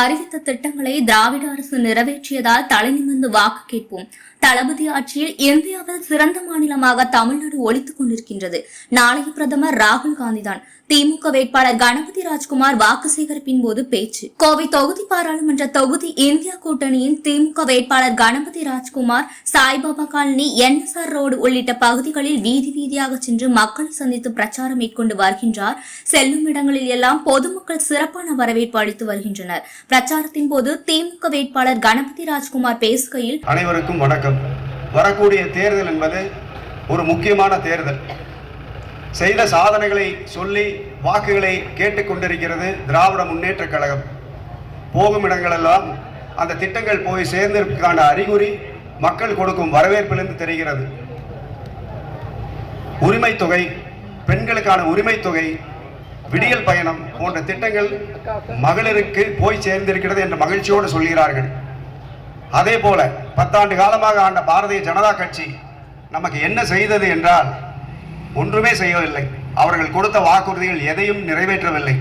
அறிவித்த திட்டங்களை திராவிட அரசு நிறைவேற்றியதால் தலைநிமிர்ந்து வாக்கு கேட்போம். தளபதி ஆட்சியில் இந்தியாவில் சிறந்த மாநிலமாக தமிழ்நாடு ஒழித்துக் கொண்டிருக்கின்றது. நாளைய பிரதமர் ராகுல் காந்திதான். திமுக வேட்பாளர் கணபதி ராஜ்குமார் வாக்கு சேகரிப்பின் போது பேச்சு. கோவை தொகுதி பாராளுமன்ற தொகுதி இந்தியா கூட்டணியின் திமுக வேட்பாளர் Ganapathi Rajkumar Saibaba colony NSR road உள்ளிட்ட பகுதிகளில் வீதி வீதியாக சென்று மக்களை சந்தித்து பிரச்சாரம் மேற்கொண்டு வருகின்றார். செல்லும் இடங்களில் எல்லாம் பொதுமக்கள் சிறப்பான வரவேற்பு அளித்து வருகின்றனர். பிரச்சாரத்தின் போது திமுக வேட்பாளர் கணபதி ராஜ்குமார் பேசுகையில் அனைவருக்கும் வணக்கம். வரக்கூடிய தேர்தல் என்பது ஒரு முக்கியமான தேர்தல். செய்த சாதனைகளை சொல்லி வாக்குகளை கேட்டுக்கொண்டிருக்கிறது திராவிட முன்னேற்ற கழகம். போகும் இடங்களெல்லாம் அந்த திட்டங்கள் போய் சேர்ந்திருக்கான அறிகுறி மக்கள் கொடுக்கும் வரவேற்பிலிருந்து தெரிகிறது. உரிமை தொகை பெண்களுக்கான உரிமை தொகை விடியல் பயணம் போன்ற திட்டங்கள் மகளிருக்கு போய் சேர்ந்திருக்கிறது என்ற மகிழ்ச்சியோடு சொல்கிறார்கள். அதே போல பத்தாண்டு காலமாக ஆண்ட பாரதிய ஜனதா கட்சி நமக்கு என்ன செய்தது என்றால் ஒன்றுமே செய்யவில்லை. அவர்கள் கொடுத்த வாக்குறுதிகள் எதையும் நிறைவேற்றவில்லை.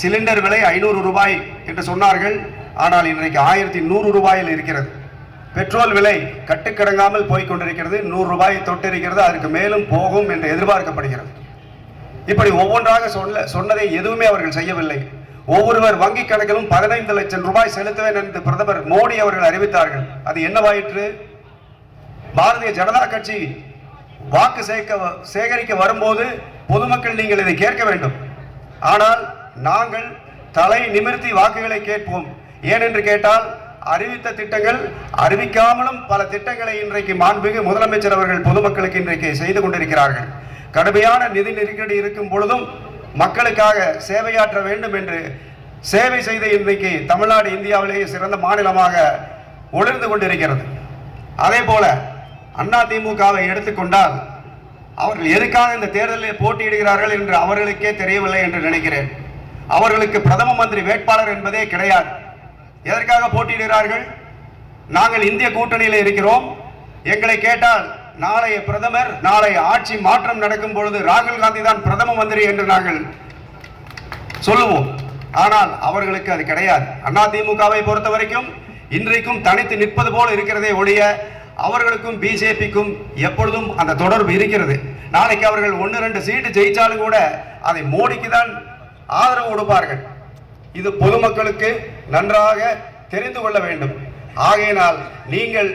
சிலிண்டர் விலை ஐநூறு ரூபாய் என்று சொன்னார்கள். ஆனால் இன்றைக்கு ஆயிரத்தி நூறு ரூபாயில் இருக்கிறது. பெட்ரோல் விலை கட்டுக்கடங்காமல் போய் கொண்டிருக்கிறது. நூறு ரூபாயை தொட்டிருக்கிறது. அதற்கு மேலும் போகும் என்று எதிர்பார்க்கப்படுகிறது. இப்படி ஒவ்வொன்றாக சொல்ல சொன்னதை எதுவுமே அவர்கள் செய்யவில்லை. ஒவ்வொருவர் வங்கி கணக்கிலும் பதினைந்து லட்சம் ரூபாய் செலுத்துவேன் என்று பிரதமர் மோடி அவர்கள் அறிவித்தார்கள். அது என்னவாயிற்று? பாரதிய ஜனதா கட்சி வாக்கு சேர்க்க சேகரிக்க வரும்போது பொதுமக்கள் நீங்கள் இதை கேட்க வேண்டும். ஆனால் நாங்கள் தலை நிமிர்த்தி வாக்குகளை கேட்போம். ஏனென்று கேட்டால் அறிவித்த திட்டங்கள் அறிவிக்காமலும் பல திட்டங்களை இன்றைக்கு மாண்புமிகு முதலமைச்சர் அவர்கள் பொதுமக்களுக்கு இன்றைக்கு செய்து கொண்டிருக்கிறார்கள். கடுமையான நிதி நெருக்கடி இருக்கும் பொழுதும் மக்களுக்காக சேவையாற்ற வேண்டும் என்று சேவை செய்த இன்றைக்கு தமிழ்நாடு இந்தியாவிலேயே சிறந்த மாநிலமாக ஒளிர்ந்து கொண்டிருக்கிறது. அதே போல அண்ணா திமுகவை எடுத்துக்கொண்டால் அவர்கள் எதுக்காக இந்த தேர்தலில் போட்டியிடுகிறார்கள் என்று அவர்களுக்கே தெரியவில்லை என்று நினைக்கிறேன். அவர்களுக்கு பிரதம மந்திரி வேட்பாளர் என்பதே கிடையாது. எதற்காக போட்டியிடுகிறார்கள்? நாங்கள் இந்திய கூட்டணியில் இருக்கிறோம். எங்களை கேட்டால் நாளைய பிரதமர் நாளை ஆட்சி மாற்றம் நடக்கும் பொழுது ராகுல் காந்தி தான் பிரதம மந்திரி என்று நாங்கள் சொல்லுவோம். ஆனால் அவர்களுக்கு அது கிடையாது. அண்ணா திமுகவை பொறுத்த வரைக்கும் இன்றைக்கும் தனித்து நிற்பது போல இருக்கிறதே ஒழிய அவர்களுக்கும் பிஜேபிக்கும் எப்பொழுதும் அந்த தொடர்பு இருக்கிறது. நாளைக்கு அவர்கள் ஒன்று ரெண்டு சீட்டு ஜெயிச்சாலும் கூட அதை மோடிக்கு தான் ஆதரவு கொடுப்பார்கள். இது பொதுமக்களுக்கு நன்றாக தெரிந்து கொள்ள வேண்டும். ஆகையினால் நீங்கள்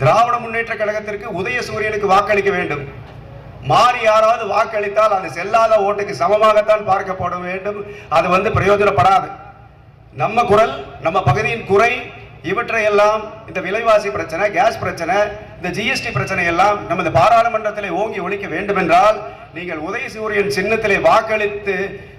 திராவிட முன்னேற்ற கழகத்திற்கு உதயசூரியனுக்கு வாக்களிக்க வேண்டும். மாறி யாராவது வாக்களித்தால் அது செல்லாத ஓட்டுக்கு சமமாகத்தான் பார்க்கப்பட வேண்டும். அது வந்து பிரயோஜனப்படாது. நம்ம குரல் நம்ம பகுதியின் குறை இவற்றையெல்லாம் இந்த விலைவாசி பிரச்சனை கேஸ் பிரச்சனை இந்த ஜிஎஸ்டி பிரச்சனை எல்லாம் நமது பாராளுமன்றத்திலே ஓங்கி ஒழிக்க வேண்டும் என்றால் நீங்கள் உதயசூரியன் சின்னத்திலே வாக்களித்து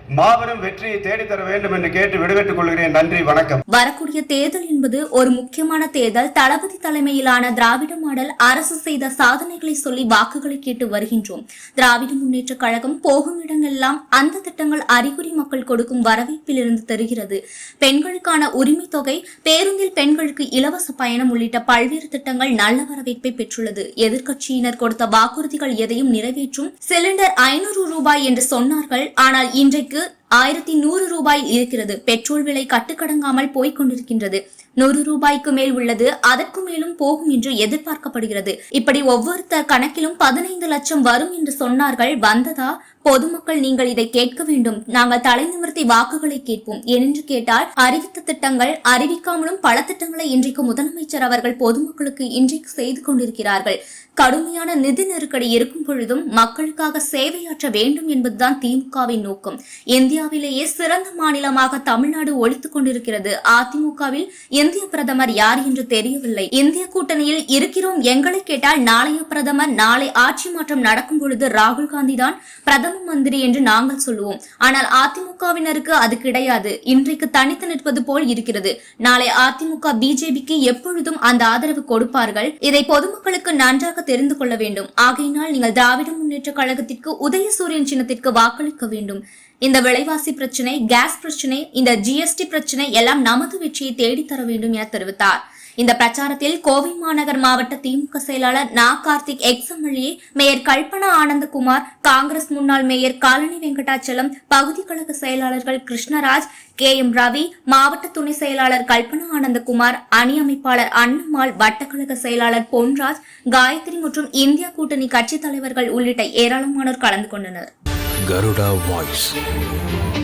மாபெரும் வெற்றியை தேடித்தர வேண்டும் என்று கேட்டு விடுவிட்டுக் கொள்கிறேன். நன்றி வணக்கம். வரக்கூடிய தேர்தல் என்பது ஒரு முக்கியமான தேர்தல். தளபதி தலைமையிலான திராவிட மாடல் அரசு செய்த சாதனைகளை சொல்லி வாக்குகளை கேட்டு வருகின்றோம். திராவிட முன்னேற்ற கழகம் போகும் இடங்கள்லாம் அந்த திட்டங்கள் அறிகுறி மக்கள் கொடுக்கும் வரவேற்பிலிருந்து தெரிகிறது. பெண்களுக்கான உரிமை தொகை பேருந்தில் பெண்களுக்கு இலவச பயணம் உள்ளிட்ட பல்வேறு திட்டங்கள் நல்ல வரவேற்பை பெற்றுள்ளது. எதிர்க்கட்சியினர் கொடுத்த வாக்குறுதிகள் எதையும் நிறைவேற்றும் சிலிண்டர் ஐநூறு ரூபாய் என்று சொன்னார்கள். ஆனால் இன்றைக்கு く ஆயிரத்தி நூறு ரூபாய் இருக்கிறது. பெட்ரோல் விலை கட்டுக்கடங்காமல் போய்க் கொண்டிருக்கின்றது. நூறு ரூபாய்க்கு மேல் உள்ளது. அதற்கு மேலும் போகும் என்று எதிர்பார்க்கப்படுகிறது. இப்படி ஒவ்வொருத்தர் கணக்கிலும் பதினைந்து லட்சம் வரும் என்று சொன்னார்கள். வந்ததா? பொதுமக்கள் நீங்கள் இதை கேட்க வேண்டும். நாங்கள் தலை நிமிர்த்தி வாக்குகளை கேட்போம். ஏனென்று கேட்டால் அறிவித்த திட்டங்கள் அறிவிக்காமலும் பல திட்டங்களை இன்றைக்கு முதலமைச்சர் அவர்கள் பொதுமக்களுக்கு இன்றைக்கு செய்து கொண்டிருக்கிறார்கள். கடுமையான நிதி நெருக்கடி இருக்கும் பொழுதும் மக்களுக்காக சேவையாற்ற வேண்டும் என்பதுதான் திமுகவின் நோக்கம். இந்திய இந்தியாவிலேயே சிறந்த மாநிலமாக தமிழ்நாடு ஒழித்துக் கொண்டிருக்கிறது. அதிமுகவில் இந்திய பிரதமர் யார் என்று தெரியவில்லை. இந்திய கூட்டணியில் இருக்கிறோம் எங்களை கேட்டால் நாளைய பிரதமர் நாளை ஆட்சி மாற்றம் நடக்கும் பொழுது ராகுல் காந்தி தான் பிரதம மந்திரி என்று நாங்கள் சொல்லுவோம். ஆனால் அதிமுகவினருக்கு அது கிடையாது. இன்றைக்கு தனித்து நிற்பது போல் இருக்கிறது. நாளை அதிமுக பிஜேபிக்கு எப்பொழுதும் அந்த ஆதரவு கொடுப்பார்கள். இதை பொதுமக்களுக்கு நன்றாக தெரிந்து கொள்ள வேண்டும். ஆகையினால் நீங்கள் திராவிட முன்னேற்ற கழகத்திற்கு உதயசூரியன் சின்னத்திற்கு வாக்களிக்க வேண்டும். இந்த விலைவாசி பிரச்சனை கேஸ் பிரச்சனை இந்த ஜிஎஸ்டி பிரச்சனை எல்லாம் நமது வெற்றியை தேடித்தர வேண்டும் என தெரிவித்தார். இந்த பிரச்சாரத்தில் கோவை மாநகர் மாவட்ட திமுக செயலாளர் நா. Karthik ex MLA mayor Kalpana Anandakumar Congress முன்னாள் மேயர் காலனி வெங்கடாச்சலம் பகுதி கழக செயலாளர்கள் கிருஷ்ணராஜ் கே எம் ரவி மாவட்ட துணை செயலாளர் கல்பனா ஆனந்தகுமார் அணி அமைப்பாளர் அன்னம்மாள் வட்டக்கழக செயலாளர் பொன்ராஜ் காயத்ரி மற்றும் இந்தியா கூட்டணி கட்சித் தலைவர்கள் உள்ளிட்ட ஏராளமானோர் கலந்து கொண்டனர். கருடா வாய்ஸ்